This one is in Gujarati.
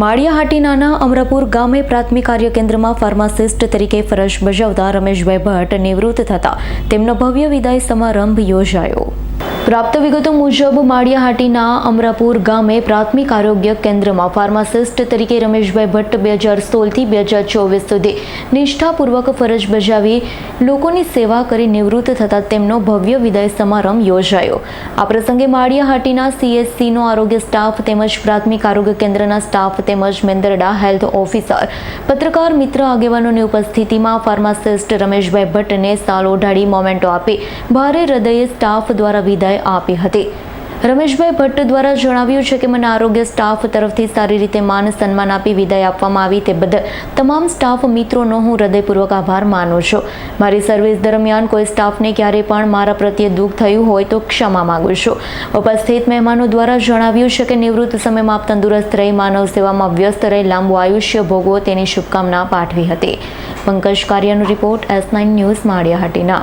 માળિયાહાટીનાના અમરાપુર ગામે પ્રાથમિક કાર્ય કેન્દ્રમાં ફાર્માસિસ્ટ તરીકે ફરજ બજાવતા રમેશભાઈ ભટ્ટ નિવૃત્ત થતા તેમનો ભવ્ય વિદાય સમારંભ યોજાયો. પ્રાપ્ત વિગતો મુજબ માળિયાહાટીના અમરાપુર ગામે પ્રાથમિક આરોગ્ય કેન્દ્રમાં ફાર્માસિસ્ટ તરીકે રમેશભાઈ ભટ્ટ બે હજાર સોળથી બે હજાર ચોવીસ સુધી નિષ્ઠાપૂર્વક ફરજ બજાવી લોકોની સેવા કરી નિવૃત્ત થતા તેમનો ભવ્ય વિદાય સમારંભ યોજાયો. આ પ્રસંગે માળિયાહાટીના સીએસસીનો આરોગ્ય સ્ટાફ તેમજ પ્રાથમિક આરોગ્ય કેન્દ્રના સ્ટાફ તેમજ મેંદરડા હેલ્થ ઓફિસર, પત્રકાર મિત્ર આગેવાનોની ઉપસ્થિતિમાં ફાર્માસિસ્ટ રમેશભાઈ ભટ્ટને સાલ ઓઢાડી મોમેન્ટો આપી ભારે હૃદયે સ્ટાફ દ્વારા વિદાય આપી હતી. રમેશભાઈ ભટ્ટ દ્વારા જણાવ્યું છે કે મને આરોગ્ય સ્ટાફ તરફથી સારી રીતે માન સન્માન આપી વિદાય આપવામાં આવી તે બદલ તમામ સ્ટાફ મિત્રોનો હું હૃદયપૂર્વક આભાર માનું છું. મારી સર્વિસ દરમિયાન કોઈ સ્ટાફને ક્યારેય પણ મારા પ્રત્યે દુઃખ થયું હોય તો ક્ષમા માંગુ છું. ઉપસ્થિત મહેમાનો દ્વારા જણાવ્યું છે કે નિવૃત્ત સમયમાં આપ તંદુરસ્ત રહી, માનવ સેવામાં વ્યસ્ત રહી, લાંબુ આયુષ્ય ભોગવો તેની શુભકામના પાઠવી હતી. પંકજ કાર્યનો report S nine news, Maliyahatina.